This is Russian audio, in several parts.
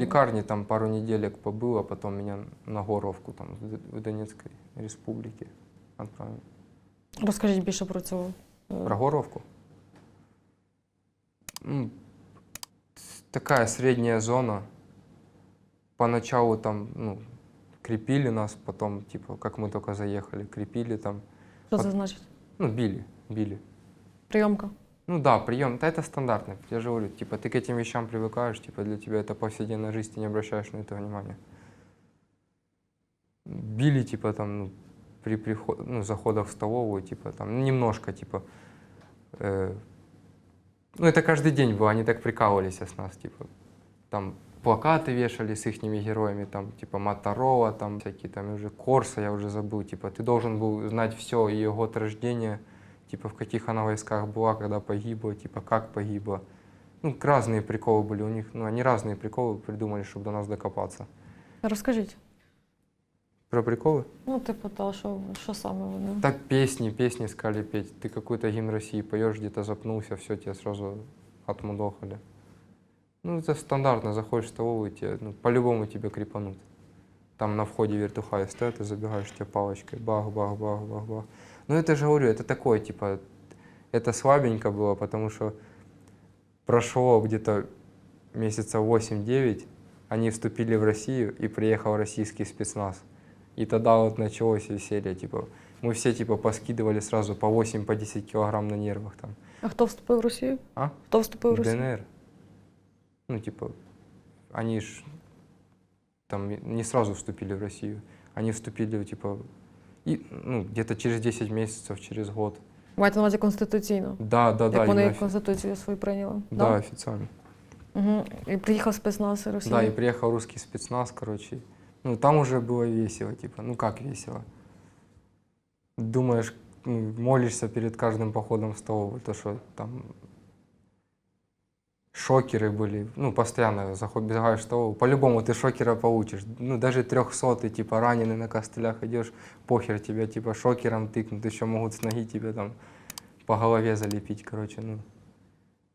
лекарне там пару неделек побыл, а потом меня на Горовку там в Д- в Донецкой республике отправили. Розкажіть більше про цю. е, Про Горовку? С- Такая средняя зона. Поначалу там, ну, крепили нас, потом, типа, как мы только заехали, крепили там, Що це От- значить? ну, били, били. Прийомка. Ну да, прием, да это стандартно, я же говорю, типа, ты к этим вещам привыкаешь, типа, для тебя это повседневная жизнь, ты не обращаешь на это внимания. Били, типа, там, ну, при приход, ну, заходах в столовую, типа, там, немножко, типа, э, ну, это каждый день было, они так прикалывались с нас, типа, там, плакаты вешали с их героями, там, типа, Моторола, там, всякие, там, уже Корса, я уже забыл, типа, ты должен был знать все, ее год рождения, типа, в каких она войсках была, когда погибла, типа, как погибла. Ну, разные приколы были у них, ну, они разные приколы придумали, чтобы до нас докопаться. Розкажіть. Про приколы? Ну, типу, то, що, що саме вони. Так песни, песни сказали петь. Ты какой-то гимн России поешь, где-то запнулся, все, тебя сразу отмудохали. Ну, это стандартно, заходишь в столовую, тебе, ну, по-любому тебя крепанут. Там на входе вертухай стоят, ты забегаешь, тебе палочкой, бах, Ну, это же говорю, это такое, типа, это слабенько было, потому что прошло где-то месяца 8-9, они вступили в Россию, и приехал российский спецназ. И тогда вот началось веселье, типа, мы все, типа, поскидывали сразу по 8, по 10 килограмм на нервах там. А хто вступив в Росію? А? Хто вступив в Росію? ДНР. Ну, типа, они ж там не сразу вступили в Россию. Они вступили, типа, и, ну, где-то через 10 месяцев, через год. Маєте на увазі конституційно. Да, да, да. Як вони именно офи- конституцію свою прийняли. Да, официально. Угу. І приїхав спецназ Росії. Да, и приехал русский спецназ, короче. Ну, там уже было весело, типа, ну как весело? Думаешь, молишься перед каждым походом в столовую, то что там шокеры были, ну, постоянно заход, бегаешь столовую, по-любому ты шокера получишь, ну, даже трехсотый, типа, раненый на костылях идешь, похер, тебя, типа, шокером тыкнут, еще могут с ноги тебе там по голове залепить, короче, ну.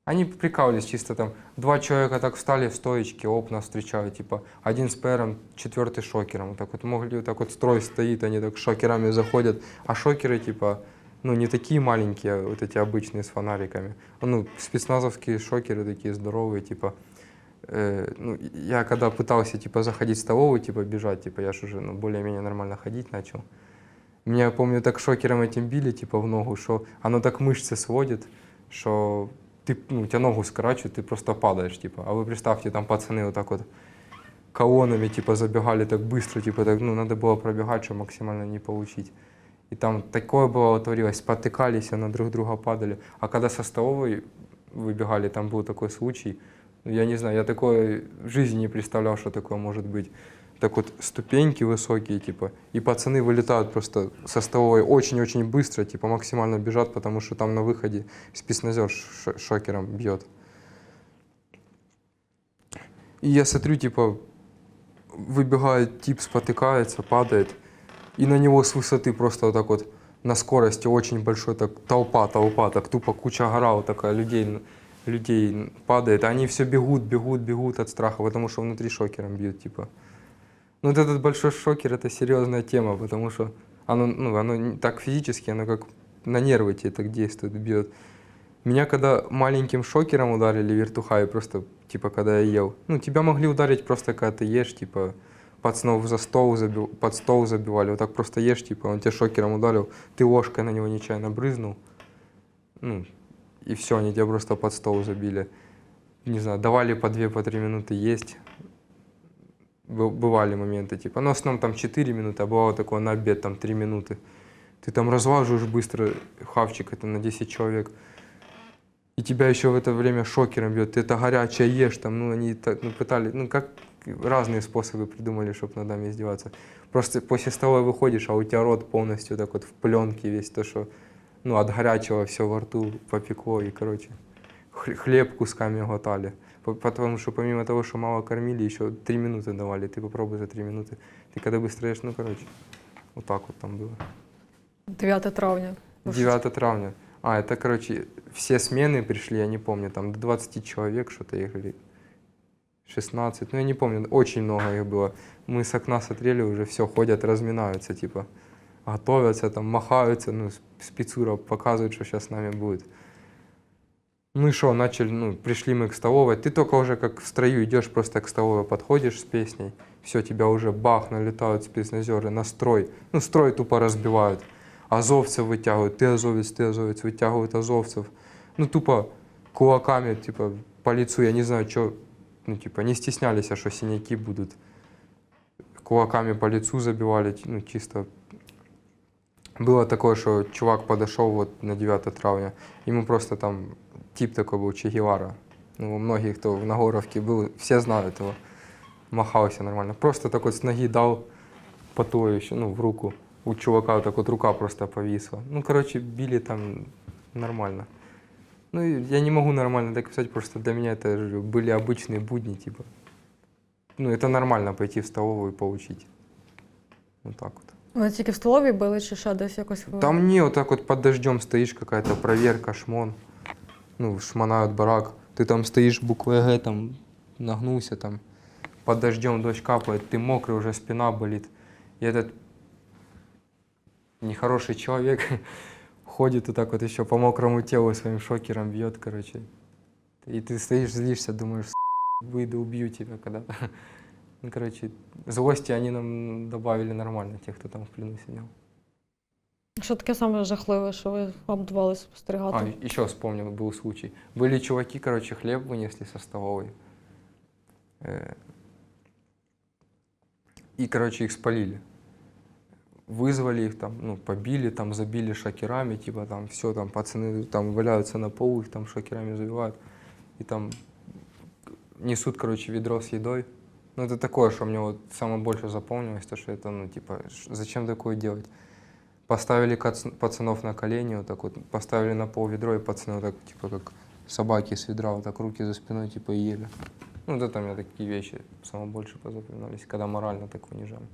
Они прикалывались чисто там. Два человека так встали в стоечке, оп, нас встречают, типа, один с ПРом, четвертый шокером. Вот так вот могли, вот так вот строй стоит, они так шокерами заходят. А шокеры, типа, ну, не такие маленькие, а вот эти обычные с фонариками. Ну, спецназовские шокеры такие здоровые, типа, э, ну, я когда пытался, типа, заходить в столовую, типа, бежать, типа, я же уже, ну, более-менее нормально ходить начал. Меня, помню, так шокером этим били, типа, в ногу, что оно так мышцы сводит, что ты, ну, у тебя ногу скорачивает, ты просто падаешь, типа. А вы представьте, там пацаны вот так вот колоннами, типа, забегали так быстро, типа, так, ну, надо было пробегать, чтобы максимально не получить. И там такое было творилось, спотыкались, на друг друга падали. А когда со столовой выбегали, там был такой случай, ну, я не знаю, я такое в жизни не представлял, что такое может быть. Так вот, ступеньки высокие, типа, и пацаны вылетают просто со столовой очень-очень быстро, типа, максимально бежат, потому что там на выходе спецназер шокером бьет. И я смотрю, типа, выбегает тип, спотыкается, падает, и на него с высоты просто вот так вот на скорости очень большой, так толпа, толпа, так тупо куча гора вот такая людей, людей падает, они все бегут, бегут, бегут от страха, потому что внутри шокером бьют, типа. Ну, вот этот большой шокер, это серьезная тема, потому что оно, ну, оно так физически, оно как на нервы тебе так действует, бьет. Меня когда маленьким шокером ударили вертухай, просто, типа, когда я ел, ну, тебя могли ударить просто, когда ты ешь, типа, под снов за стол забил, под стол забивали, вот так просто ешь, типа, он тебя шокером ударил, ты ложкой на него нечаянно брызнул, ну, и все, они тебя просто под стол забили. Не знаю, давали по две, по три минуты есть. Бы- Бывали моменты, типа, ну, в основном там 4 минуты, а бывало такое на обед, там 3 минуты. Ты там разлаживаешь быстро хавчик, это на 10 человек. И тебя еще в это время шокером бьет, ты это горячее ешь, там, ну, они так, ну, пытали, ну, как разные способы придумали, чтобы над нами издеваться. Просто после столовой выходишь, а у тебя рот полностью так вот в пленке весь, то, что, ну, от горячего все во рту попекло, и, короче, хл- хлеб кусками глотали. По- Потому что помимо того, что мало кормили, еще три минуты давали. Ты попробуй за три минуты. Ты когда быстро ешь, ну, короче, вот так вот там было. 9 травня. Ну, що 9 травня. А, это, короче, все смены пришли, я не помню, там до 20 человек что-то ехали. 16, ну я не помню, очень много их было. Мы с окна смотрели, уже все ходят, разминаются, типа, готовятся, там, махаются, ну, спецура показывает, что сейчас с нами будет. Ну и что, начали, ну, пришли мы к столовой. Ты только уже как в строю идешь, просто к столовой подходишь с песней, все, тебя уже бах, налетают спецназеры, настрой. Ну, строй тупо разбивают. Азовцев вытягивают, ты азовец, ты азовец, вытягивают азовцев. Ну, тупо кулаками, типа, по лицу, я не знаю, что, ну, типа, не стеснялись, а что синяки будут. Кулаками по лицу забивали, ну, чисто. Было такое, что чувак подошел вот на 9 травня, ему просто там тип такой был, Че Гевара. Ну, многие, кто в Нагоровке был, все знают его. Махался нормально. Просто так вот с ноги дал по туловищу, ну, в руку. У чувака вот так вот рука просто повисла. Ну, короче, били там нормально. Ну, я не могу нормально так писать, просто для меня это были обычные будни, типа. Ну, это нормально пойти в столовую и получить. Вот так вот. Ви тільки в столовій били чи ще десь якось? Там не, вот так вот под дождем стоишь, какая-то проверка, шмон. Ну, шмонают барак. Ты там стоишь, буквой Г, там, нагнулся, там, под дождем дождь капает, ты мокрый, уже спина болит. И этот нехороший человек ходит вот так вот еще по мокрому телу своим шокером бьет, короче. И ты стоишь, злишься, думаешь, «С***, выйду, убью тебя когда-то. Ну, короче, злости они нам добавили нормально, те, кто там в плену сидел. Що таке саме жахливе, що ви вам довелося спостерігати? А, еще вспомнил, был случай. Были чуваки, короче, хлеб вынесли со столовой. Э, И, короче, их спалили. Вызвали их там, ну, побили, там, забили шокерами, типа там все, там пацаны там валяются на полу, их там шокерами забивают. И там несут, короче, ведро с едой. Ну, это такое, что мне вот самое больше запомнилось, то, что это, ну, типа, зачем такое делать? Поставили пацанов на колени, вот так вот, поставили на пол ведро, и пацаны вот так, типа, как собаки с ведра, вот так руки за спиной, типа, ели. Ну, это у меня такие вещи самое больше позапоминались, когда морально так унижали.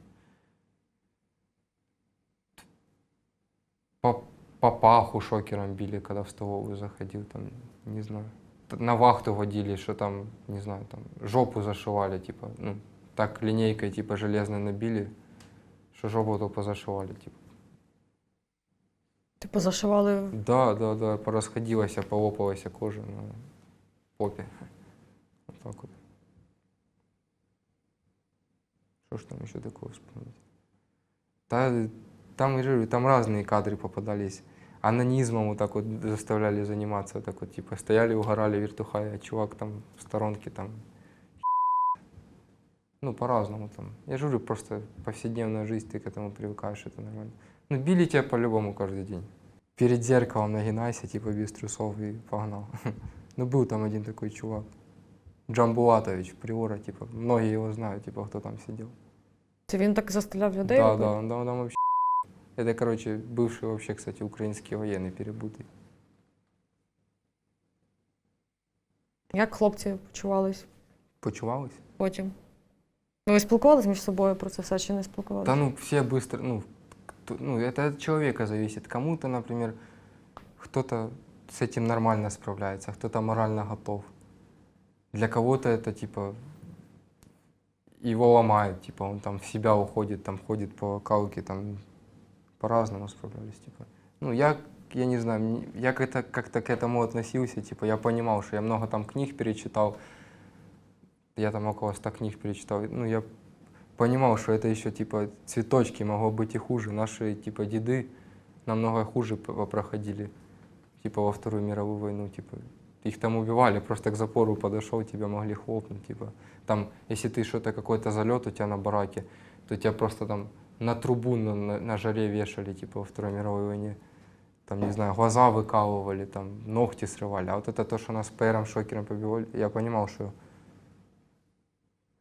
По, по паху шокером били, когда в столовую заходил, там, не знаю. На вахту водили, что там, не знаю, там, жопу зашивали, типа, ну, так линейкой, типа, железной набили, что жопу тупо зашивали, типа. Типу зашивали Да, да, да, порасходилась, полопалась кожа на попе. Вот так вот. Что ж там еще такого вспомнить? Да, там, я говорю, там разные кадры попадались. Анонизмом вот так вот заставляли заниматься, вот так вот, типа, стояли, угорали вертухай, а чувак там в сторонке там ну, по-разному там. Я же говорю, просто повседневная жизнь, ты к этому привыкаешь, это нормально. Ну, били тебя по-любому каждый день. Перед зеркалом нагинайся, типа, без трусов и погнал. Ну, был там один такой чувак. Джамбулатович, Приора, типа, многие его знают, типа, кто там сидел. Це він так заставляв людей? Да, робити? да, он там вообще Это, короче, бывший вообще, кстати, украинский военный перебутый. Як хлопці почувались Почувалось? потім? Ну, ви спілкувалися між собою про це все чи не спілкувалися? Да ну все быстро, ну, кто- ну это от человека зависит. Кому-то, например, кто-то с этим нормально справляется, а кто-то морально готов. Для кого-то это типа его ломает, типа он там в себя уходит, там ходит по калке, там по-разному справлялись, типа. Ну я, я не знаю, я как-то как-то к этому относился, типа я понимал, что я много там книг перечитал, я там около 100 книг перечитал, ну я понимал, что это еще типа цветочки, могло быть и хуже. Наши типа деды намного хуже проходили, типа во Вторую мировую войну, типа их там убивали, просто к запору подошел, тебя могли хлопнуть, типа там, если ты что-то какой-то залет у тебя на бараке, то тебя просто там на трубу на, на, на жаре вешали, типа во Второй мировой войне. Там, не знаю, глаза выкалывали, там, ногти срывали. А вот это то, что нас ПРом, шокером побивали, я понимал, что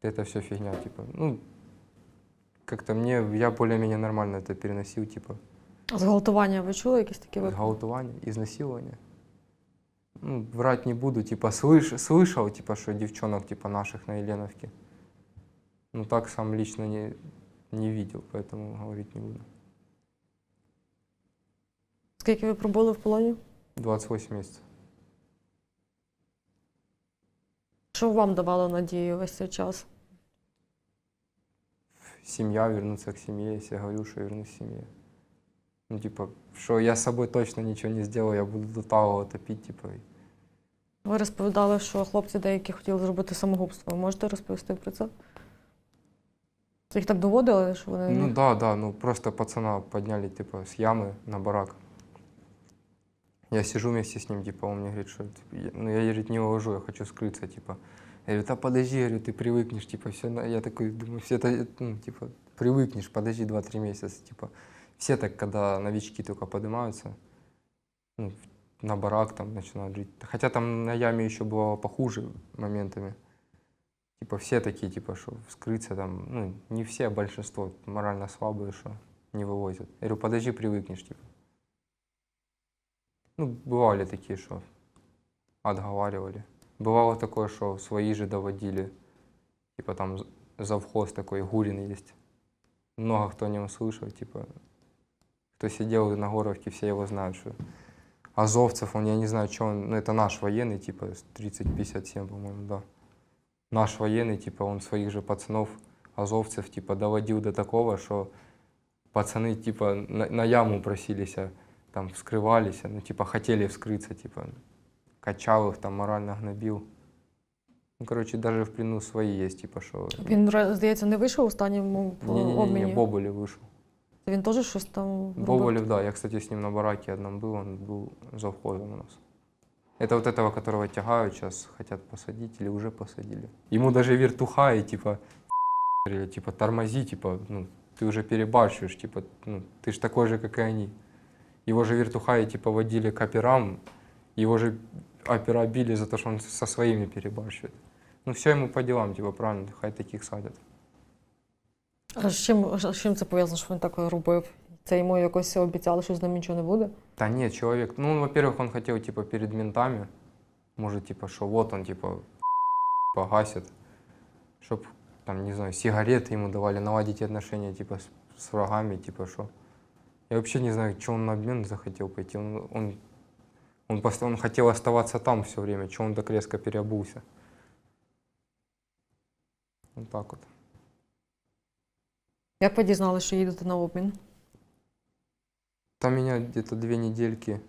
это все фигня, типа. Ну, как-то мне, я более-менее нормально это переносил, типа, А Зґвалтування ви чули якісь такі випадки? гвалтование, изнасилование. Ну, врать не буду, типа, слыш, слышал, типа, что девчонок, типа, наших на Еленовке. Ну, так сам лично не, не видел, поэтому говорить не буду. Скільки ви пробули в полоні? 28 месяцев. Що вам давало надію весь цей час? Семья, вернуться к семье, если я говорю, что вернусь к семье. Ну, типа, что я с собой точно ничего не сделал, я буду до талого топить, типа. Ви розповідали, що хлопці деякі хотіли зробити самогубство. Ви можете розповісти про це? Їх так доводили, що вони. Ну да, да, ну просто пацана подняли, типа, с ямы на барак. Я сижу вместе с ним, типа, он мне говорит, что, типа, я- ну я, говорит, не уложу, я хочу скрыться, типа. Я говорю, да подожди, говорю, ты привыкнешь, типа, все, я такой думаю, все это, ну, типа, привыкнешь, подожди 2-3 месяца, типа. Все так, когда новички только поднимаются, ну, на барак там начинают жить. Хотя там на яме еще бывало похуже моментами. Типа все такие, типа, что вскрыться там, ну, не все, а большинство морально слабые, что не вывозят. Я говорю, подожди, привыкнешь, типа. Ну, бывали такие, что отговаривали. Бывало такое, что свои же доводили. Типа там завхоз такой, Гурин есть. Много кто о нем слышал, типа. Кто сидел на Горовке, все его знают, что Азовцев, он, я не знаю, что он, ну, это наш военный, типа, с 30-57, по-моему, да Наш военный, типа, он своих же пацанов, азовцев, типа, доводил до такого, что пацаны, типа, на, на яму просились, а, там, вскрывались, а, ну, типа, хотели вскрыться, типа, качал их, там, морально гнобил. Ну, короче, даже в плену свои есть, типа, что... Він, ре- здається, не вийшов у останньому е, Не-не-не, обміні. Боболев вышел. Він теж щось там. робив? Боболев, да, я, кстати, с ним на бараке одном был, он был завхозом у нас. Это вот этого, которого тягают, сейчас хотят посадить или уже посадили. Ему даже вертуха и типа, говорили, типа, тормози, типа, ну, ты уже перебарщиваешь, типа, ну, ты же такой же, как и они. Его же вертухаи, типа, водили к операм, его же опера били за то, что он со своими перебарщивает. Ну, все ему по делам, типа, правильно, хай таких садят. А з чим, з чим це пов'язано, що він так робив? Це йому якось обіцяли, що з ним нічого не буде? Да нет, человек, ну, во-первых, он хотел, типа, перед ментами, может, типа, что вот он, типа, погасит, чтоб, там, не знаю, сигареты ему давали, наладить отношения, типа, с, с врагами, типа, что. Я вообще не знаю, что он на обмен захотел пойти, он, он, он, пост- он хотел оставаться там все время, что он так резко переобулся. Вот так вот. Як ви дізналися, що їдете на обмін? Там меня где-то две недельки,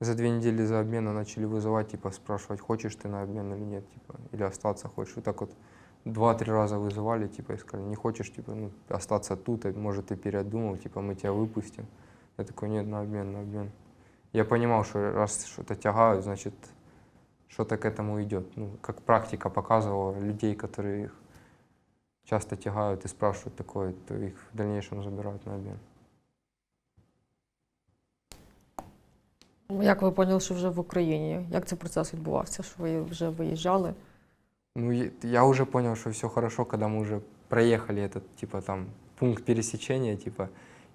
за две недели за обмена начали вызывать, типа спрашивать, хочешь ты на обмен или нет, типа, или остаться хочешь. И так вот два-три раза вызывали, типа, и сказали, не хочешь, типа, ну, остаться тут, может, ты передумал, типа, мы тебя выпустим. Я такой, нет, на обмен, на обмен. Я понимал, что раз что-то тягают, значит, что-то к этому идет. Ну, как практика показывала, людей, которые их часто тягают и спрашивают такое, то их в дальнейшем забирают на обмен. Як ви поняли, що вже в Україні? Як цей процес відбувався? Що ви вже виїжджали? Ну, е- я уже понял, что все хорошо, когда мы уже проехали этот, типа, там, пункт пересечения, типа,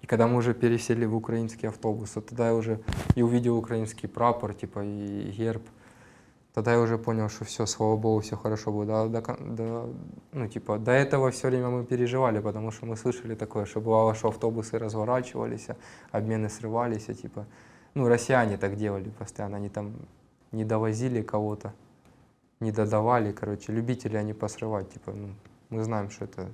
и когда мы уже пересели в украинский автобус, вот тогда я уже и увидел украинский прапор, типа, и герб. Тогда я уже понял, что все, слава богу, все хорошо будет. Да, до кон- до- ну, типа, до этого все время мы переживали, потому что мы слышали такое, что бывало, что автобусы разворачивались, а обмены срывались, а, типа, ну, россияне так делали постоянно, они там не довозили кого-то не додавали, короче, любители они посрывать, типа, ну, мы знаем, что это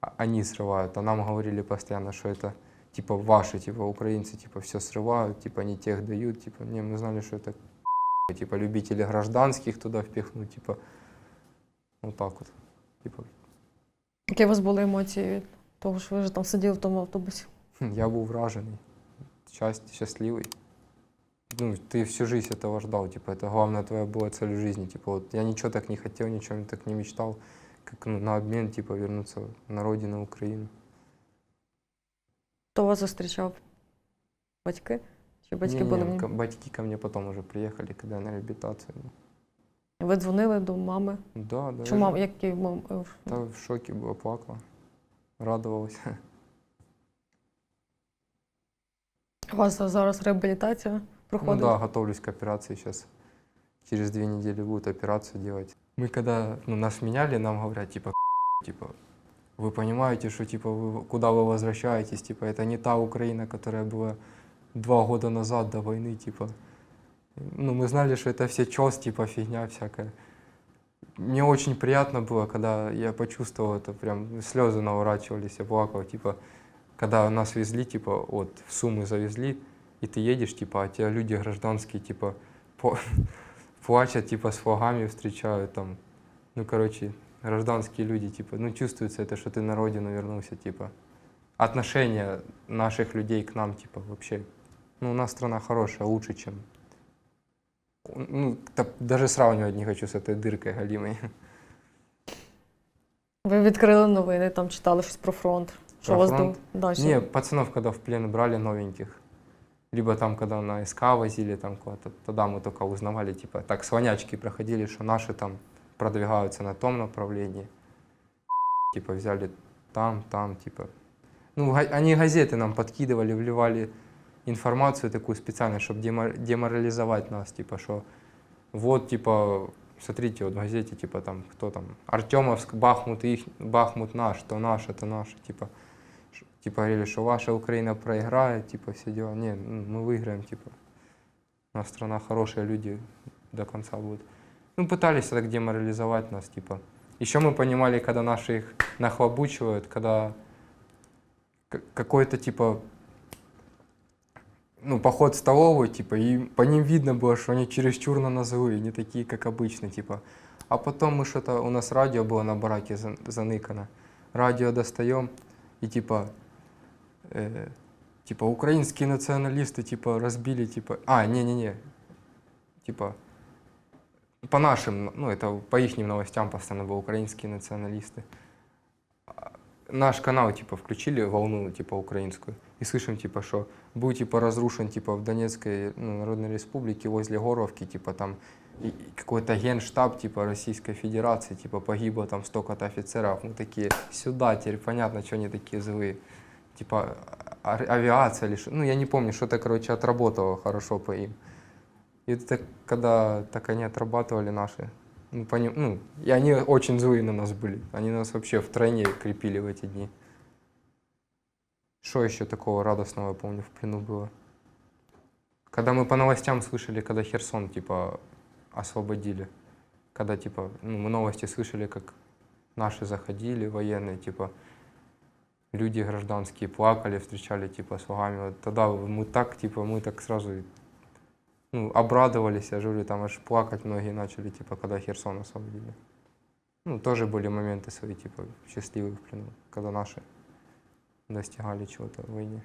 а- они срывают, а нам говорили постоянно, что это, типа, ваши, типа, украинцы, типа, все срывают, типа, не тех дают, типа, не, мы знали, что это, типа, любители гражданских туда впихнуть, типа, вот так вот, типа, Які у вас були емоції від того, що ви вже там сиділи в тому автобусі? я был враженный, счасть, счастливый. Ну, ты всю жизнь этого ждал, типа, это главная твоя была цель в жизни, типа, вот я ничего так не хотел, ничего так не мечтал, как ну, на обмен, типа, вернуться на родину Украину. Хто вас зустрічав? Батьки? Чи батьки Не-не, були в ко- ній? Батьки ко мне потом уже приехали, когда я на реабилитацию. Ви дзвонили до мами? Да, да. Чи я мам, же- які мам? е, Да, в шоке была, плакала, радовалась. У вас зараз реабілітація Ну проходить? да, готовлюсь к операции сейчас. Через две недели будет операцию делать. Мы когда ну, нас меняли, нам говорят, типа, типа, вы понимаете, что типа вы, куда вы возвращаетесь, типа, это не та Украина, которая была два года назад до войны, типа. Ну, мы знали, что это все чёс, типа, фигня всякая. мне очень приятно было, когда я почувствовал это, прям слезы наворачивались, я плакал, типа, когда нас везли, типа, вот, в Сумы завезли, и ты едешь, типа, а тебя люди гражданские, типа, по- плачут, типа, с флагами встречают, там, ну, короче, гражданские люди, типа, ну, чувствуется это, что ты на родину вернулся, типа, отношение наших людей к нам, типа, вообще, ну, у нас страна хорошая, лучше, чем, ну, та- даже сравнивать не хочу с этой дыркой галимой. Ви відкрили новини, там читали щось про фронт. Про вас фронт? до... да, що- Не, пацанов, когда в плен брали новеньких, либо там, когда на СК возили, там куда-то, тогда мы только узнавали, типа, так слонячки проходили, что наши там продвигаются на том направлении. Типа, взяли там, там, типа. Ну, они газеты нам подкидывали, вливали информацию такую специально, чтобы деморализовать нас, типа, что вот, типа, смотрите, вот в газете, типа, там, кто там, Артемовск, Бахмут, их, Бахмут наш, то наш, это наш, типа, типа говорили, что ваша Украина проиграет, типа, все дела. Не, ну, мы выиграем, типа. У нас страна хорошая, люди до конца будут. Ну, пытались так деморализовать нас, типа. Еще мы понимали, когда наши их нахлобучивают, когда какой-то, типа, ну, поход в столовую, типа, и по ним видно было, что они чересчур на назовые, не такие, как обычно, типа. А потом мы что-то, у нас радио было на бараке за- заныкано. Радио достаем, и типа, э, типа, украинские националисты, типа, разбили, типа, а, не-не-не, типа, по нашим, ну, это по их новостям постоянно было украинские националисты. А, Наш канал, типа, включили волну, типа, украинскую, и слышим, типа, что был, типа, разрушен, типа, в Донецкой ну, Народной Республике возле Горовки, типа, там, и- и какой-то генштаб, типа, Российской Федерации, типа, погибло там столько-то офицеров. Мы такие, сюда, теперь понятно, что они такие злые. Типа, а- авиация или ну, я не помню, что-то, короче, отработало хорошо по им. И это когда так они отрабатывали наши, ну, по ним- ну, и они очень злые на нас были. Они нас вообще в тройне крепили в эти дни. Что еще такого радостного, я помню, в плену было? Когда мы по новостям слышали, когда Херсон, типа, освободили. Когда, типа, ну, мы новости слышали, как наши заходили, военные, типа, люди гражданские плакали, встречали, типа, с флагами. Вот тогда мы так, типа, мы так сразу, ну, обрадовались, я говорю, там аж плакать многие начали, типа, когда Херсон освободили. Ну, тоже были моменты свои, типа, счастливые в плену, когда наши достигали чего-то в войне.